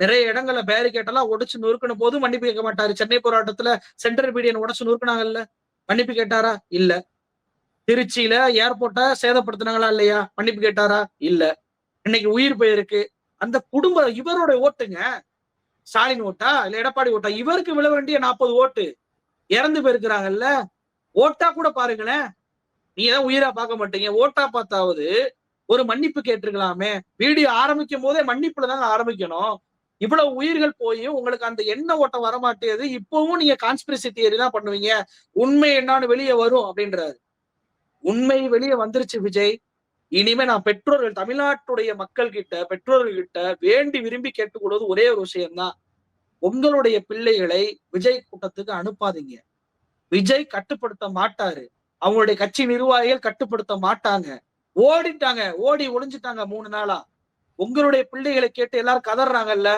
நிறைய இடங்கள்ல பேரிகேட்டெல்லாம் உடைச்சு நொறுக்கின போது மன்னிப்பு கேட்க மாட்டாரு. சென்னை போராட்டத்துல சென்ட்ரல் மீடியன் உடைச்சு நொறுக்கினாங்கல்ல? மன்னிப்பு கேட்டாரா? இல்ல. திருச்சியில ஏர்போர்ட்டை சேதப்படுத்தினாங்களா இல்லையா? மன்னிப்பு கேட்டாரா? இல்ல. இன்னைக்கு உயிர் போயிருக்கு. அந்த குடும்ப இவரோட ஓட்டுங்க. ஸ்டாலின் ஓட்டா? இல்ல எடப்பாடி ஓட்டா? இவருக்கு விழ வேண்டிய நாற்பது ஓட்டு. இறந்து போயிருக்கிறாங்கல்ல. ஓட்டா கூட பாருங்களேன். நீ ஏதாவது உயிரா பார்க்க மாட்டீங்க. ஓட்டா பார்த்தாவது ஒரு மன்னிப்பு கேட்டிருக்கலாமே. வீடியோ ஆரம்பிக்கும் போதே மன்னிப்புல தாங்க ஆரம்பிக்கணும். இவ்வளவு உயிர்கள் போய் உங்களுக்கு அந்த எண்ண ஓட்டம் வரமாட்டேது. இப்பவும் நீங்க கான்ஸ்பிரசி தியரி தான் பண்ணுவீங்க. உண்மை என்னன்னு வெளியே வரும் அப்படின்றாரு. உண்மை வெளியே வந்துருச்சு விஜய். இனிமே நான் பெற்றோர்கள் தமிழ்நாட்டுடைய மக்கள் கிட்ட பெற்றோர்கள் கிட்ட வேண்டி விரும்பி கேட்டுக்கொள்வது ஒரே ஒரு விஷயம்தான். உங்களுடைய பிள்ளைகளை விஜய் கூட்டத்துக்கு அனுப்பாதீங்க. விஜய் கட்டுப்படுத்த மாட்டாரு. அவங்களுடைய கட்சி நிர்வாகிகள் கட்டுப்படுத்த மாட்டாங்க. ஓடிட்டாங்க. ஓடி ஒளிஞ்சிட்டாங்க மூணு நாளா. உங்களுடைய பிள்ளைகளை கேட்டு எல்லாரும் கதறாங்கல்ல?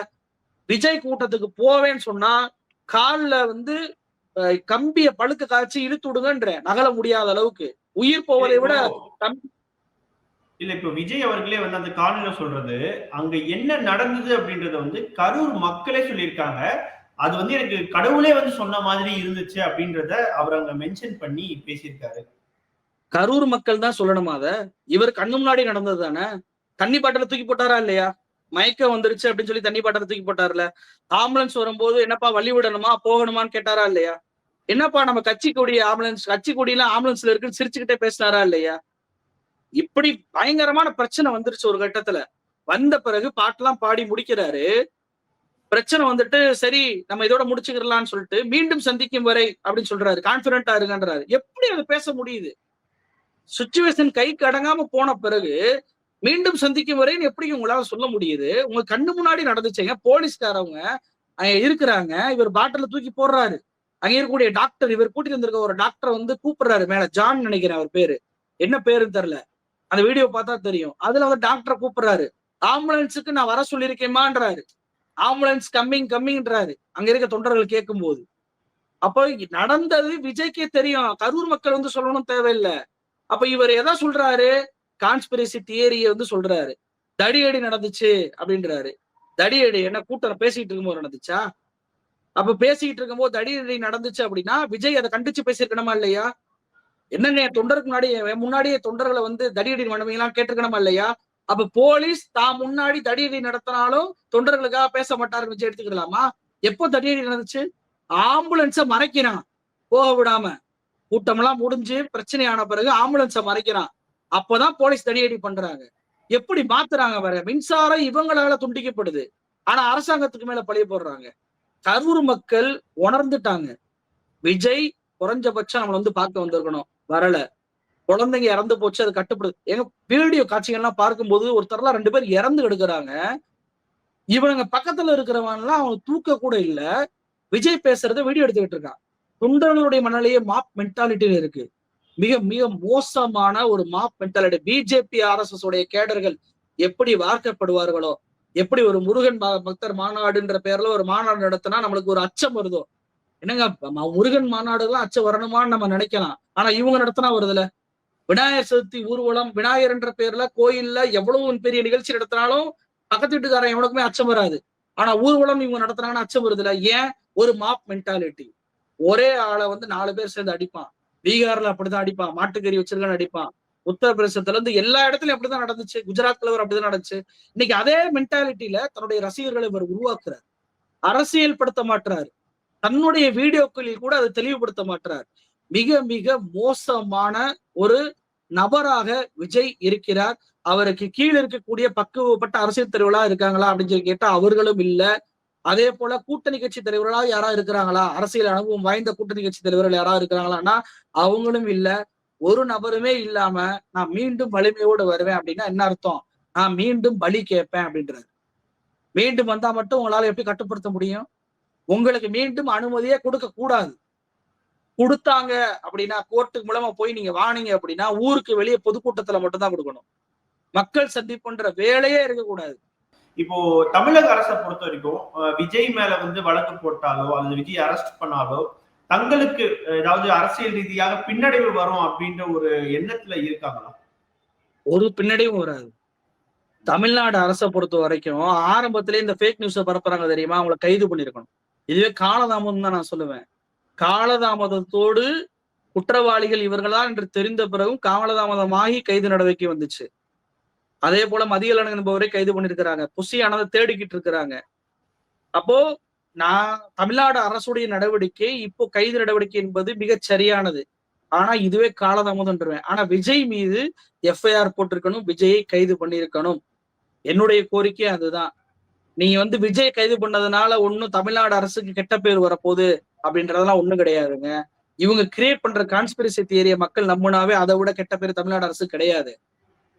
விஜய் கூட்டத்துக்கு போவேன்னு சொன்னா கால்ல வந்து கம்பிய பழுக்க காய்ச்சி இழுத்து விடுங்கன்ற. நகல முடியாத அளவுக்கு. உயிர் போவதை விட இல்ல இப்ப விஜய் அவர்களே வந்து அந்த காணொலியில சொல்றது அங்க என்ன நடந்தது அப்படின்றத வந்து கரூர் மக்களே சொல்லியிருக்காங்க. அது வந்து எனக்கு கடவுளே வந்து சொன்ன மாதிரி இருந்துச்சு அப்படின்றத அவர் அங்க மென்ஷன் பண்ணி பேசியிருக்காரு. கரூர் மக்கள் தான் சொல்லணுமா அத? இவர் கண்ணு முன்னாடி நடந்தது தானே? தண்ணி பாட்டில தூக்கி போட்டாரா இல்லையா? மயக்கம் வந்துருச்சு அப்படின்னு சொல்லி தண்ணி பாட்டத்தை தூக்கி போட்டார்ல. ஆம்புலன்ஸ் வரும்போது என்னப்பா வழி விடணுமா? போகணுமான்னு கேட்டாரா இல்லையா? என்னப்பா நம்ம கட்சி கொடி ஆம்புலன்ஸ் கட்சி கொடியெல்லாம் ஆம்புலன்ஸ்ல இருக்குன்னு சிரிச்சுக்கிட்டே பேசினாரா இல்லையா? இப்படி பயங்கரமான பிரச்சனை வந்துருச்சு ஒரு கட்டத்துல. வந்த பிறகு பாட்டெல்லாம் பாடி முடிக்கிறாரு. பிரச்சனை வந்துட்டு சரி நம்ம இதோட முடிச்சுக்கிறலாம்னு சொல்லிட்டு மீண்டும் சந்திக்கும் வரை அப்படின்னு சொல்றாரு. கான்பிடண்டா இருங்கன்றாரு. எப்படி அது பேச முடியுது? சுச்சுவேஷன் கைக்கு அடங்காம போன பிறகு மீண்டும் சந்திக்கும் வரைன்னு எப்படி உங்களால சொல்ல முடியுது? உங்க கண்ணு முன்னாடி நடந்துச்சுங்க. போலீஸ்காரவங்க அங்க இருக்கிறாங்க. இவர் பாட்டில தூக்கி போடுறாரு. அங்க இருக்கக்கூடிய டாக்டர் இவர் கூட்டிட்டு வந்திருக்க ஒரு டாக்டர் வந்து கூப்பிடுறாரு மேல. ஜான் நினைக்கிறேன் அவர் பேரு. என்ன பேருன்னு தெரியல. அந்த வீடியோ பார்த்தா தெரியும். அதுல வந்து டாக்டரை கூப்பிடுறாரு. ஆம்புலன்ஸுக்கு நான் வர சொல்லியிருக்கேமான்றாரு. Ambulance coming கம்மிங்ன்றாரு. அங்க இருக்க தொண்டர்கள் கேட்கும் போது அப்போ நடந்தது விஜய்க்கே தெரியும். கரூர் மக்கள் வந்து சொல்லணும் தேவையில்லை. அப்ப இவர் எதை சொல்றாரு? கான்ஸ்பிரசி தியரியை வந்து சொல்றாரு. தடியடி நடந்துச்சு அப்படின்றாரு தடியடி என்ன கூட்டம் பேசிட்டு இருக்கும்போது நடந்துச்சா? அப்ப பேசிட்டு இருக்கும்போது தடியடி நடந்துச்சு அப்படின்னா விஜய் அதை கண்டிச்சு பேசியிருக்கணுமா இல்லையா? என்னங்க என் தொண்டருக்கு முன்னாடி முன்னாடியே தொண்டர்களை வந்து தடியடி பண்ணுவீங்களாம் கேட்டிருக்கணுமா இல்லையா? அப்ப போலீஸ் தான் முன்னாடி தடியடி நடத்தினாலும் தொண்டர்களுக்காக பேச மாட்டாரு விஜய் எடுத்துக்கலாமா எப்போ தடியடி நடந்துச்சு? ஆம்புலன்ஸ மறைக்கிறான். போக விடாம. கூட்டமெல்லாம் முடிஞ்சு பிரச்சனையான பிறகு ஆம்புலன்ஸை மறைக்கிறான். அப்பதான் போலீஸ் தடியடி பண்றாங்க. எப்படி மாத்துறாங்க வர மின்சாரம் இவங்களால துண்டிக்கப்படுது. ஆனா அரசாங்கத்துக்கு மேல பழிய போடுறாங்க. கரூர் மக்கள் உணர்ந்துட்டாங்க. விஜய் குறைஞ்சபட்சம் நம்மளை வந்து பார்க்க வந்திருக்கணும். வரல. குழந்தைங்க இறந்து போச்சு அது கட்டுப்படுது. எங்க வீடியோ காட்சிகள்லாம் பார்க்கும்போது ஒருத்தர்லாம் ரெண்டு பேர் இறந்து எடுக்கிறாங்க இவனுங்க பக்கத்துல இருக்கிறவன் எல்லாம் அவன் தூக்க கூட இல்ல. விஜய் பேசுறத வீடியோ எடுத்துக்கிட்டு இருக்கான். தொண்டர்களுடைய மனநிலையே மாப் மென்டாலிட்டியில இருக்கு. மிக மிக மோசமான ஒரு மாப் மென்டாலிட்டி பிஜேபி ஆர்எஸ்எஸ் உடைய கேடர்கள் எப்படி வார்க்கப்படுவார்களோ எப்படி ஒரு முருகன் பக்தர் மாநாடுன்ற பேர்ல ஒரு மாநாடு நடத்தினா நம்மளுக்கு ஒரு அச்சம் வருதோ? என்னங்க முருகன் மாநாடுலாம் அச்சம் வரணுமான்னு நம்ம நினைக்கலாம். ஆனா இவங்க நடத்தினா வருதுல? விநாயகர் சதுர்த்தி ஊர்வலம் விநாயகர் என்ற பேர்ல கோயில்ல எவ்வளவு பெரிய நிகழ்ச்சி நடத்தினாலும் பக்கத்து வீட்டுக்காரன் எவனுக்குமே அச்சம் வராது. ஆனா ஊர்வலம் இவங்க நடத்துறாங்கன்னு அச்சம் வருதுல? ஏன்? ஒரு மாப் மென்டாலிட்டி ஒரே ஆளை வந்து நாலு பேர் சேர்ந்து அடிப்பான். பீகார்ல அப்படிதான் அடிப்பான் மாட்டுக்கறி வச்சிருக்கான்னு அடிப்பான். உத்தரப்பிரதேசத்துல இருந்து எல்லா இடத்துலயும் அப்படிதான் நடந்துச்சு. குஜராத் தலைவர் அப்படிதான் நடந்துச்சு. இன்னைக்கு அதே மென்டாலிட்டியில தன்னுடைய ரசிகர்களை இவர் உருவாக்குறாரு. அரசியல் படுத்த மாட்டுறாரு தன்னுடைய வீடியோக்களில் கூட அதை தெளிவுபடுத்த மாட்டுறாரு மிக மிக மோசமான ஒரு நபராக விஜய் இருக்கிறார். அவருக்கு கீழே இருக்கக்கூடிய பக்குவப்பட்ட அரசியல் தலைவர்களா இருக்காங்களா அப்படின்னு சொல்லி கேட்டா அவர்களும் இல்ல. அதே போல கூட்டணி கட்சி தலைவர்களா யாரா இருக்கிறாங்களா? அரசியல் அனுபவம் வாய்ந்த கூட்டணி கட்சி தலைவர்கள் யாரா இருக்கிறாங்களான்னா அவங்களும் இல்ல. ஒரு நபருமே இல்லாம நான் மீண்டும் வலிமையோடு வருவேன் அப்படின்னா என்ன அர்த்தம்? நான் மீண்டும் பலி கேட்பேன் அப்படின்றாரு. மீண்டும் வந்தா மட்டும் உங்களால எப்படி கட்டுப்படுத்த முடியும்? உங்களுக்கு மீண்டும் அனுமதியே கொடுக்க கூடாது. கொடுத்தாங்க அப்படின்னா கோர்ட்டுக்கு மூலமா போய் நீங்க வாங்கினீங்க அப்படின்னா ஊருக்கு வெளியே பொதுக்கூட்டத்துல மட்டும்தான் கொடுக்கணும். மக்கள் சந்திப்புன்ற வேலையே இருக்கக்கூடாது. இப்போ தமிழக அரசை பொறுத்த வரைக்கும் விஜய் மேல வந்து வழக்கு போட்டாலோ அல்லது விஜய் அரெஸ்ட் பண்ணாலோ தங்களுக்கு ஏதாவது அரசியல் ரீதியாக பின்னடைவு வரும் அப்படின்ற ஒரு எண்ணத்துல இருக்காங்களா? ஒரு பின்னடைவும் வராது. தமிழ்நாடு அரசை பொறுத்த வரைக்கும் ஆரம்பத்திலே இந்த ஃபேக் நியூஸை பரப்புறாங்க தெரியுமா? அவங்கள கைது பண்ணிருக்கணும். இதுவே காலதாமதம் தான் நான் சொல்லுவேன். காலதாமதத்தோடு குற்றவாளிகள் இவர்களா என்று தெரிந்த பிறகும் காலதாமதமாகி கைது நடவடிக்கை வந்துச்சு. அதே போல மதியலன் என்பவரை கைது பண்ணிருக்கிறாங்க. புசியானதை தேடிக்கிட்டு இருக்கிறாங்க அப்போ நான் தமிழ்நாடு அரசுடைய நடவடிக்கை இப்போ கைது நடவடிக்கை என்பது மிக சரியானது. ஆனா இதுவே காலதாமதம்ன்றேன் ஆனா விஜய் மீது எஃப்ஐஆர் போட்டிருக்கணும் விஜயை கைது பண்ணியிருக்கணும். என்னுடைய கோரிக்கை அதுதான். நீங்க வந்து விஜய் கைது பண்ணதுனால ஒண்ணும் தமிழ்நாடு அரசுக்கு கெட்ட பேர் வரப்போகுது அப்படின்றதெல்லாம் ஒண்ணும் கிடையாதுங்க. இவங்க கிரியேட் பண்ற கான்ஸ்பிரசி தியரியை மக்கள் நம்பினாவே அதை விட கெட்ட பேர் தமிழ்நாடு அரசு கிடையாது.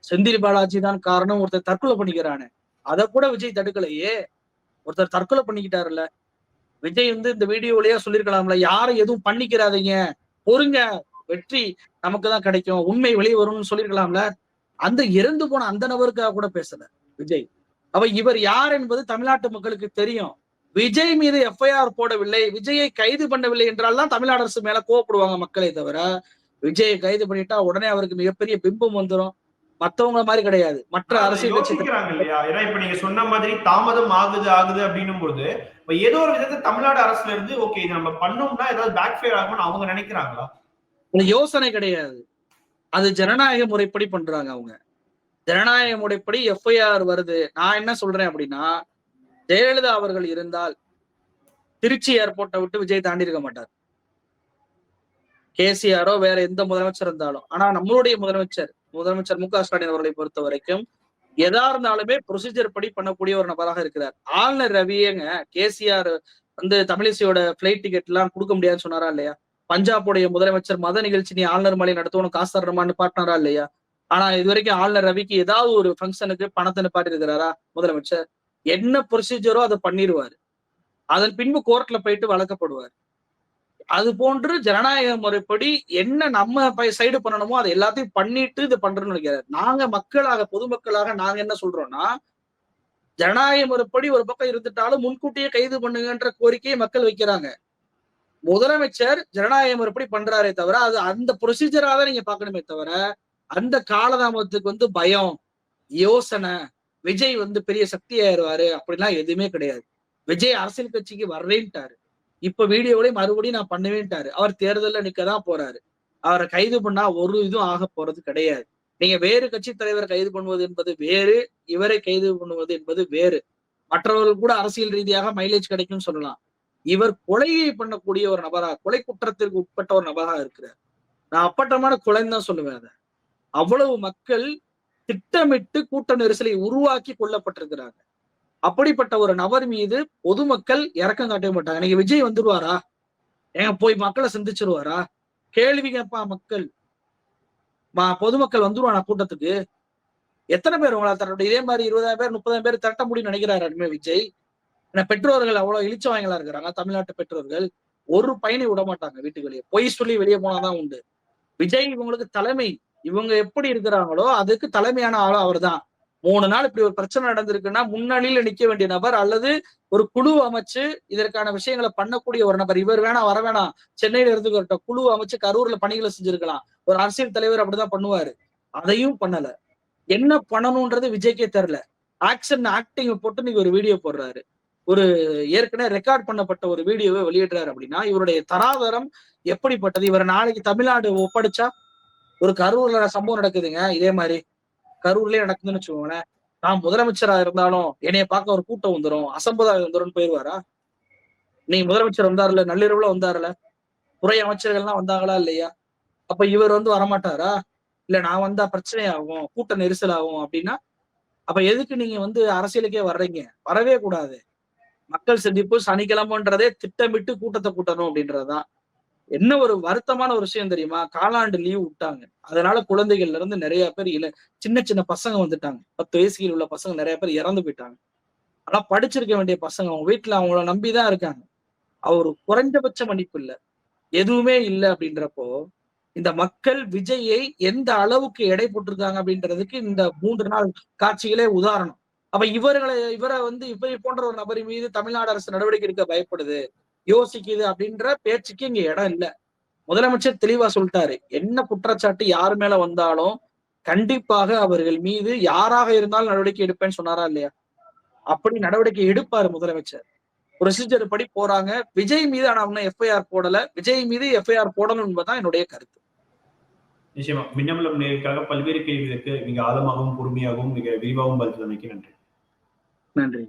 செந்தில் பாலாஜி தான் காரணம். ஒருத்தர் தற்கொலை பண்ணிக்கிறானே. அதை கூட விஜய் தடுக்கலையே. ஒருத்தர் தற்கொலை பண்ணிக்கிட்டாருல்ல. விஜய் வந்து இந்த வீடியோலயே சொல்லியிருக்கலாம்ல. யாரும் எதுவும் பண்ணிக்கிறாதீங்க. பொறுங்க. வெற்றி நமக்கு தான் கிடைக்கும். உண்மை வெளியே வரும்னு சொல்லியிருக்கலாம்ல. அந்த இறந்து போன அந்த நபருக்காக கூட பேசல விஜய். அவ இவர் யார் என்பது தமிழ்நாட்டு மக்களுக்கு தெரியும். விஜய் மீது எஃப்ஐஆர் போடவில்லை. விஜயை கைது பண்ணவில்லை என்றால் தான் தமிழ்நாடு அரசு மேல கோவப்படுவாங்க மக்களே தவிர விஜயை கைது பண்ணிட்டா உடனே அவருக்கு மிகப்பெரிய பிம்பம் வந்துரும். மத்தவங்க மாதிரி கிடையாது. மற்ற அரசியல் யோசிக்கிறாங்க இல்லையா ஏன்னா இப்ப நீங்க சொன்ன மாதிரி தாமதம் ஆகுது ஆகுது அப்படின்னும் போது இப்ப ஏதோ ஒரு விதத்தை தமிழ்நாடு அரசுல இருந்து ஓகே இது நம்ம பண்ணோம்னா ஏதாவது பேக் ஃபயர் ஆகும்னு அவங்க நினைக்கிறாங்களா? யோசனை கிடையாது. அது ஜனநாயக முறைப்படி பண்றாங்க அவங்க. ஜனநாயக முறைப்படி எஃப்ஐஆர் வருது. நான் என்ன சொல்றேன் அப்படின்னா ஜெயலலிதா அவர்கள் இருந்தால் திருச்சி ஏர்போர்ட்டை விட்டு விஜய் தாண்டி இருக்க மாட்டார். கேசிஆரோ வேற எந்த முதலமைச்சர் இருந்தாலும். ஆனா நம்மளுடைய முதலமைச்சர் முதலமைச்சர் மு க ஸ்டாலின் அவர்களை பொறுத்த வரைக்கும் எதா இருந்தாலுமே ப்ரொசீஜர் படி பண்ணக்கூடிய ஒரு நபராக இருக்கிறார். ஆளுநர் ரவியேங்க கேசிஆர் வந்து தமிழிசையோட பிளைட் டிக்கெட் எல்லாம் கொடுக்க முடியாதுன்னு சொன்னாரா இல்லையா? பஞ்சாபுடைய முதலமைச்சர் மத நிகழ்ச்சி நீ ஆளுநர் மலை நடத்தணும் காசு தரணுமான்னு பாட்டினாரா இல்லையா? ஆனா இது வரைக்கும் ஆளுநர் ரவிக்கு ஏதாவது ஒரு ஃபங்க்ஷனுக்கு பணத்தை நிப்பாட்டி இருக்கிறாரா முதலமைச்சர்? என்ன ப்ரொசீஜரோ அதை பண்ணிடுவாரு அதன் பின்பு கோர்ட்ல போயிட்டு வழக்கப்படுவார். அது போன்று ஜனநாயக முறைப்படி என்ன நம்ம சைடு பண்ணணுமோ அதை எல்லாத்தையும் பண்ணிட்டு இது பண்றோம்னு நினைக்கிறார் நாங்க மக்களாக பொதுமக்களாக நாங்க என்ன சொல்றோம்னா ஜனநாயக முறைப்படி ஒரு பக்கம் இருந்துட்டாலும் முன்கூட்டியே கைது பண்ணுங்கன்ற கோரிக்கையை மக்கள் வைக்கிறாங்க. முதலமைச்சர் ஜனநாயக முறைப்படி பண்றாரே தவிர அது அந்த ப்ரொசீஜரா தான் நீங்க பார்க்கணுமே தவிர அந்த காலதாமதத்துக்கு வந்து பயம் யோசனை விஜய் வந்து பெரிய சக்தி ஆயிருவாரு அப்படிலாம் எதுவுமே கிடையாது. விஜய் அரசியல் கட்சிக்கு வர்றேன்ட்டாரு. இப்ப வீடியோவிலையும் மறுபடியும் நான் பண்ணுவேன்ட்டாரு அவர் தேர்தல்ல நிக்கதான் போறாரு. அவரை கைது பண்ணா ஒரு இதுவும் ஆக போறது கிடையாது. நீங்க வேறு கட்சி தலைவரை கைது பண்ணுவது என்பது வேறு இவரை கைது பண்ணுவது என்பது வேறு. மற்றவர்கள் கூட அரசியல் ரீதியாக மைலேஜ் கிடைக்கும்னு சொல்லலாம். இவர் கொலையை பண்ணக்கூடிய ஒரு நபரா கொலை குற்றத்திற்கு உட்பட்ட ஒரு நபராக இருக்கிறார். நான் அப்பட்டமான கொலைன்னு தான் சொல்லுவேன் அதை. அவ்வளவு மக்கள் திட்டமிட்டு கூட்ட நெரிசலை உருவாக்கி கொல்லப்பட்டிருக்கிறாங்க அப்படிப்பட்ட ஒரு நபர் மீது பொதுமக்கள் இறக்கம் காட்டவே மாட்டாங்க. இன்னைக்கு விஜய் வந்துருவாரா? ஏங்க போய் மக்களை சந்திச்சிருவாரா? கேள்வி கேட்பா மக்கள். மா- பொதுமக்கள் வந்துருவானா கூட்டத்துக்கு? எத்தனை பேர் உங்களால் தர இதே மாதிரி இருபதாயிரம் பேர் முப்பதாயிரம் பேர் திரட்ட முடியும்னு நினைக்கிறாரு விஜய். ஏன்னா பெற்றோர்கள் அவ்வளவு இழிச்சவாங்களா இருக்கிறாங்க? தமிழ்நாட்டு பெற்றோர்கள் ஒரு பையனை விட மாட்டாங்க வீட்டுக்கு வெளியே பொய் சொல்லி வெளியே போனாதான் உண்டு. விஜய் இவங்களுக்கு தலைமை. இவங்க எப்படி இருக்கிறாங்களோ அதுக்கு தலைமையான ஆளு அவர்தான். மூணு நாள் இப்படி ஒரு பிரச்சனை நடந்திருக்குன்னா முன்னணியில நிக்க வேண்டிய நபர் அல்லது ஒரு குழு அமைச்சு இதற்கான விஷயங்களை பண்ணக்கூடிய ஒரு நபர். இவர் வேணாம் வர வேணாம் சென்னையில இருந்து வரட்டும் குழு அமைச்சு கரூர்ல பணிகளை செஞ்சிருக்கலாம். ஒரு அரசியல் தலைவர் அப்படிதான் பண்ணுவாரு. அதையும் பண்ணல. என்ன பண்ணணும்ன்றது விஜய்க்கே தெரியல. ஆக்ஷன் ஆக்டிங் போட்டு நீங்க ஒரு வீடியோ போடுறாரு. ஒரு ஏற்கனவே ரெக்கார்ட் பண்ணப்பட்ட ஒரு வீடியோவை வெளியிடுறாரு அப்படின்னா இவருடைய தராதரம் எப்படிப்பட்டது? இவர் நாளைக்கு தமிழ்நாடு ஒப்படைச்சா ஒரு கரூர்ல சம்பவம் நடக்குதுங்க. இதே மாதிரி கரூர்லயே நடக்குதுன்னு வச்சுக்கோங்களேன். நான் முதலமைச்சரா இருந்தாலும் என்னைய பார்க்க ஒரு கூட்டம் வந்துடும் அசம்பதாயம் வந்துடும் போயிருவாரா? நீ முதலமைச்சர் வந்தாருல நள்ளிரவுல வந்தாருல துறை அமைச்சர்கள்லாம் வந்தாங்களா இல்லையா? அப்ப இவர் வந்து வரமாட்டாரா? இல்ல நான் வந்தா பிரச்சனை ஆகும் கூட்ட நெரிசல் ஆகும் அப்படின்னா? அப்ப எதுக்கு நீங்க வந்து அரசியலுக்கே வர்றீங்க? வரவே கூடாது. மக்கள் சந்திப்பு சனிக்கிழமைன்றதே திட்டமிட்டு கூட்டத்தை கூட்டணும் அப்படின்றதுதான். என்ன ஒரு வருத்தமான ஒரு விஷயம் தெரியுமா? காலாண்டு லீவ் விட்டாங்க. அதனால குழந்தைகள்ல இருந்து நிறைய பேர் இல்ல சின்ன சின்ன பசங்க வந்துட்டாங்க. பத்து வயசுக்கு உள்ள பசங்க நிறைய பேர் இறந்து போயிட்டாங்க. ஆனா படிச்சிருக்க வேண்டிய பசங்க அவங்க வீட்டுல அவங்கள நம்பிதான் இருக்காங்க. அவர் குறைஞ்சபட்ச மன்னிப்பு இல்ல. எதுவுமே இல்லை அப்படின்றப்போ இந்த மக்கள் விஜயை எந்த அளவுக்கு எடை போட்டிருக்காங்க அப்படின்றதுக்கு இந்த மூன்று நாள் காட்சிகளே உதாரணம். அப்ப இவர்களை இவரை வந்து இவரை போன்ற ஒரு நபர் மீது தமிழ்நாடு அரசு நடவடிக்கை எடுக்க பயப்படுது யோசிக்குது அப்படின்ற பேச்சுக்கு இங்க இடம் இல்ல. முதலமைச்சர் தெளிவா சொல்லிட்டாரு. என்ன குற்றச்சாட்டு யார் மேல வந்தாலும் கண்டிப்பாக அவர்கள் மீது யாராக இருந்தாலும் நடவடிக்கை எடுப்பேன்னு சொன்னாரா இல்லையா? அப்படி நடவடிக்கை எடுப்பாரு முதலமைச்சர். ப்ரொசீஜர் படி போறாங்க. விஜய் மீது ஆனா இன்னும் எஃப்ஐஆர் போடல. விஜய் மீது எஃப்ஐஆர் போடணும் என்பதுதான் என்னுடைய கருத்து. நிச்சயமா. மின்னமலம் நேருக்காக பல்வேறு கேள்விகளுக்கு மிக ஆழமாகவும் பொறுமையாகவும் மிக விரிவாகவும் பதில் நன்றி. நன்றி.